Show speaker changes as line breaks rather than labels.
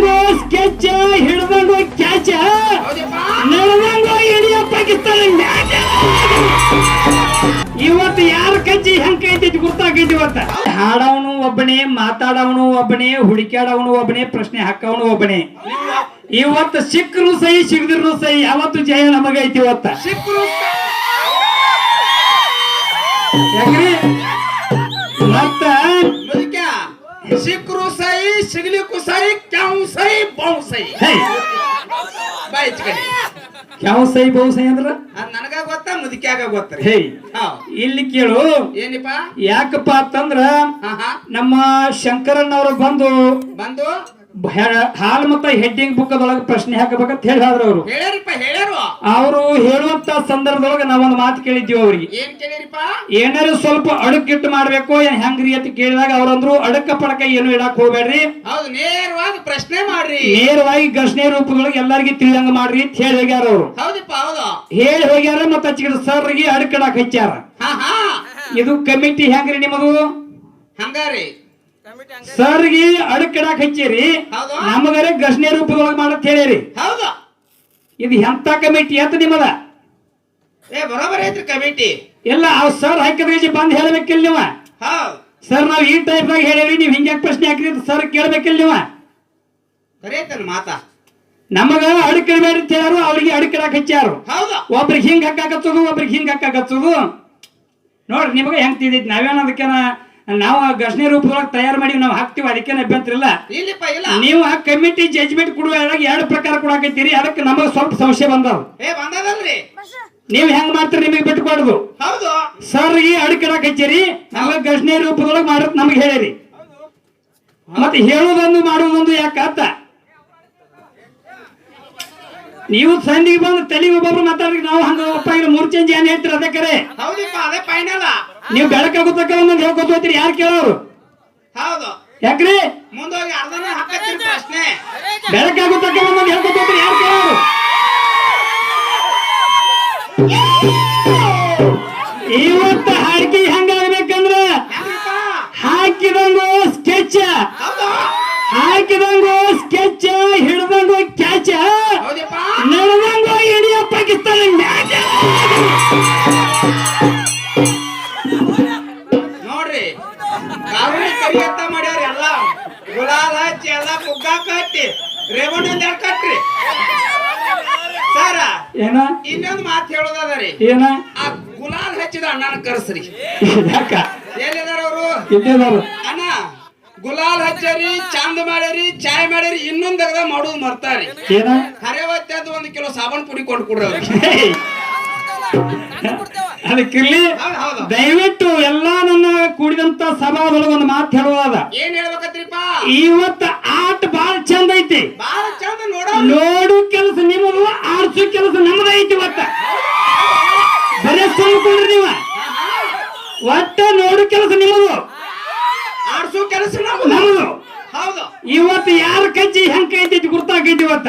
ಹಿಡಿದು ಸ್ಕೆಚ್ ಕ್ಯಾಚ ನಡ್ದಂಗ ಹಿಡಿಯ ಪಾಕಿಸ್ತಾನ ಇವತ್ತು ಯಾರ ಕಚ್ಚಿ ಹೆಂಗ್ ಕೈತೈತಿ ಗುರ್ತಾಕೈತಿ ಇವತ್ತ? ಹಾಡವನು ಒಬ್ಬನೇ ಮಾತಾಡವನು ಒಬ್ಬನೇ ಹುಡುಕ್ಯಾಡವನು ಒಬ್ಬನೇ ಪ್ರಶ್ನೆ ಹಾಕವನು ಒಬ್ಬನೇ. ಇವತ್ತು ಸಿಕ್ಕರು ಸಹಿ ಸಿಗದಿರು ಸಹಿ ಯಾವತ್ತು ಜಯ ನಮಗೈತಿ ಇವತ್ತ?
ಸಿಕ್ಕರು ಸಿಕ್ಕರು ಸಿಗ್ಲಿ ಸಿಗ್ಲಿಕ್ಕೂ ಸೈ ಕ್ಯಾವ್ ಸಾಯಿ ಬಾವು ಸಾಯಿ
ಹೇ.
ಬಾಯ್ ಕಡೆ
ಯಾವ ಸೈ ಬಹು ಸೈ ಅಂದ್ರ?
ಅದ್ ನನಗ ಗೊತ್ತ ಮುದುಕ್ಯಾಗ ಗೊತ್ತರಿ
ಹೇ. ಇಲ್ಲಿ ಕೇಳು.
ಏನಿಪ್ಪ?
ಯಾಕಪ್ಪ ಅಂತಂದ್ರ ನಮ್ಮ ಶಂಕರಣ್ಣವ್ರು ಬಂದು
ಬಂದು
ಹಾಲ್ ಮತ್ತ ಹೆಡ್ಡಿಂಗ್ ಬುಕ್ ಅದೊಳಗ ಪ್ರಶ್ನೆ ಹಾಕಬೇಕಂತ ಹೇಳಿ ಹೇಳಿದ್ರು ಅವರು. ಅವರು ಹೇಳುವಂತ ಸಂದರ್ಭದೊಳಗೆ ನಾವೊಂದು ಮಾತು ಕೇಳಿದ್ದೀವಿ ಅವ್ರಿಗೆ. ಏನಾರು ಸ್ವಲ್ಪ ಅಡುಕಿಟ್ಟು ಮಾಡ್ಬೇಕು ಏನ್ ಹೆಂಗ್ರಿ ಅಂತ ಕೇಳಿದಾಗ ಅವ್ರಂದ್ರು ಅಡಕ ಪಡಕ ಏನು ಇಡಕ್ ಹೋಗ್ಬೇಡ್ರಿ.
ನೇರವಾಗಿ ಪ್ರಶ್ನೆ ಮಾಡ್ರಿ.
ನೇರವಾಗಿ ಘರ್ಷಣೆ ರೂಪದೊಳಗೆ ಎಲ್ಲರಿಗೂ ತಿಳಿದಂಗ ಮಾಡ್ರಿ ಅಂತ ಹೇಳಿ ಹೋಗ್ಯಾರ ಅವರು. ಹೇಳಿ ಹೋಗ್ಯಾರ ಮತ್ತ ಸರ್ಗೆ ಅಡಕಡಕ್ ಹಚ್ಚಾರ
ಹಾ ಹಾ.
ಇದು ಕಮಿಟಿ ಹೆಂಗ್ರಿ ನಿಮ್ಮದು?
ಹಂಗಾರಿ.
ಸರ್ಗೆ ಅಡಕಡಕ್ ಹಚ್ಚಿರಿ ನಮಗರೆ ಘರ್ಷಣೆ ರೂಪದೊಳಗೆ ಮಾಡತ್ ಹೇಳಿರಿ.
ಹೌದು.
ಇದು ಎಂತ ಕಮಿಟಿ ಅಂತ ನಿಮ್ಮದ?
ಏ ಬರೋಬರ್ ಐತ್ರಿ ಕಮಿಟಿ.
ಇಲ್ಲ ಅವ್ ಸರ್ ಹಾಕಿದ್ರೆ ಬಂದ್ ಹೇಳ್ಬೇಕಿಲ್ಲ ನೀವ. ಸರ್ ನಾವ್ ಈ ಟೈಪ್ ನಾಗ ಹೇಳಿರಿ ನೀವ್ ಹಿಂಗ್ಯಾಕ್ ಪ್ರಶ್ನೆ ಹಾಕ್ರಿ ಸರ್ ಕೇಳ್ಬೇಕಿಲ್ಲ ನೀವ.
ಕರೆಯತ್ತಲ್ಲ ಮಾತಾ.
ನಮಗ ಅಡಕಿಡ್ಬೇಡಿ ಅಂತ ಹೇಳಾರು ಅವ್ರಿಗೆ ಅಡಕಿಡಕ್ ಹಚ್ಚಾರು
ಹೌದು.
ಒಬ್ರಿಗೆ ಹಿಂಗ್ ಹಾಕಾಕತ್ತದು ಒಬ್ರಿಗೆ ಹಿಂಗ್ ಹಾಕಾಕತ್ತದು ನೋಡ್ರಿ ನಿಮಗೆ ಹೆಂಗ್ ತಿದ್ದಿದ್ ನಾವೇನ ಅದಕ್ಕೆ ನಾವು ಘರ್ಷಣೆ ರೂಪದೊಳಗೆ ತಯಾರು ಮಾಡಿ ನಾವು ಹಾಕ್ತಿವಿ ಅದಕ್ಕೇನು ಅಭ್ಯಂತರ ಇಲ್ಲ
ಇಲ್ಲಪ್ಪ ಇಲ್ಲ.
ನೀವು ಆ ಕಮಿಟಿ ಜಜ್ಮೆಂಟ್ ಕೊಡುವಾಗ ಎರಡು ಪ್ರಕಾರ ಕೊಡಾಕತ್ತೀರಿ ಅದಕ್ಕೆ ನಮಗೆ ಸ್ವಲ್ಪ ಸಂಶಯ ಬಂದವ್
ಏ ಬಂದದಲ್ರಿ.
ನೀವು ಹೆಂಗ್ ಮಾಡ್ತೀರಿ ನಿಮಗೆ ಬಿಟ್ಕೊಡುದು
ಹೌದು.
ಈ ಅಡ್ಕಿಡಕ್ ಹಚ್ಚಿರಿ ನಮಗೆ ಘರ್ಷಣೆ ರೂಪದೊಳಗೆ ಮಾಡಕ್ ನಮಗೆ ಹೇಳಿರಿ. ಮತ್ತೆ ಹೇಳೋದೊಂದು ಮಾಡೋದೊಂದು ಯಾಕಾತ ನೀವು ಸಂಧಿಗೆ ಬಂದು ತಲೆಗೆ ಒಬ್ಬೊಬ್ರು ಮಾತಾಡ್ರಿ ನಾವು ಹಂಗ ಒಪ್ಪ ಮೂರ್ ಚೇಂಜ್ ಏನ್ ಹೇಳ್ತೀರ ಅದಕ್ಕೆ
ಹೌದಿಪ್ಪ ಅದೇ ಫೈನಲ್
ನೀವು ಬೆಳಕಾಗುತ್ತಕ್ಕ ಒಂದೊಂದು ಹೇಳ್ಕೊತ ಹೋಗ್ತೀರಿ ಯಾರು ಕೇಳೋರು?
ಹೌದು.
ಯಾಕ್ರಿ?
ಮುಂದೋಗಿ ಅರ್ಧನ ಹಾಕತ್ತೀರಿ ಪ್ರಶ್ನೆ.
ಬೆಳಕಾಗುತ್ತಕ್ಕ ಒಂದೊಂದು ಹೇಳ್ಕೊತ ಹೋಗ್ತೀರಿ ಯಾರು ಕೇಳೋರು? ಇವತ್ತು ಹಾಕಿ ಹೆಂಗಾಗ್ಬೇಕಂದ್ರ? ಹಾಕಿದಂಗು ಸ್ಕೆಚ್
ಹೌದು.
ಹಾಕಿದಂಗು ಸ್ಕೆಚ್ ಹಿಡ್ದಂಗು ಕ್ಯಾಚ
ಹೌದಪ್ಪ?
ನಡೆದಂಗು ಇಂಡಿಯಾ ಪಾಕಿಸ್ತಾನ ಮ್ಯಾಚ್.
ಕಾವಲಿ ಕರಿ ಅಂತ ಮಾಡ್ಯಾರ ಎಲ್ಲ ಗುಲಾಲ್ ಹಚ್ಚಿ ಎಲ್ಲ ಪುಗ್ಗ ಕಟ್ಟಿ ರೇವಣ್ಣ ಒಂದ್ ಸಾರ ಕಟ್ರಿ. ಸರ
ಏನ?
ಇನ್ನೊಂದು ಮಾತು ಹೇಳೋದದ
ಏನ?
ಆ ಗುಲಾಲ್ ಹಚ್ಚಿದ ಅಣ್ಣನ ಕರ್ಸ್ರಿ.
ಯಾಕ?
ಎಲ್ಲಿದಾರ ಅವರು?
ಇದ್ದೇದಾರು
ಅಣ್ಣ ಗುಲಾಲ್ ಹಚ್ಚರಿ ಚಂದ ಮಾಡ್ಯಾರಿ ಚಾಯ್ ಮಾಡ್ಯಾರಿ ಇನ್ನೊಂದ್ ಮಾಡುದು ಮರ್ತಾರಿ.
ಏನ?
ಒಂದ್ ಒಂದು ಕಿಲೋ ಸಾಬನ್ ಪುಡಿ ಕೊಟ್ಟು ಕೊಡ್ರಿ.
ಅದಕ್ಕಿರ್ಲಿ ದಯವಿಟ್ಟು ಎಲ್ಲಾ ನನ್ನ ಕೂಡಿದಂತ ಸಭಾದೊಳಗ ಒಂದು ಮಾತು ಹೇಳುವಾಗ
ಏನ್ ಹೇಳ್ಬೇಕತ್ರಿಪ್ಪ?
ಇವತ್ತ ಆಟ ಬಾಳ ಚಂದ ಐತಿ.
ನೋಡು
ಕೆಲಸ ನಿಮ್ಮದು ಆಡ್ಸೋ ಕೆಲಸ ನಮ್ದ ಐತಿ ಇವತ್ತ. ಬರೇ ಸುಮ್ಕೊಂಡ್ರಿ ನೀವ. ಒಟ್ಟ ನೋಡು ಕೆಲಸ ನಿಮ್ಮದು.
ಆಡ್ಸೋ ಕೆಲಸ ನಮ್ದು
ಇವತ್ತು ಯಾರ ಕಜ್ಜಿ ಹೆಂಗ್ ಕೈತೈತಿ ಗುರ್ತಾಕೈತಿ ಇವತ್ತ?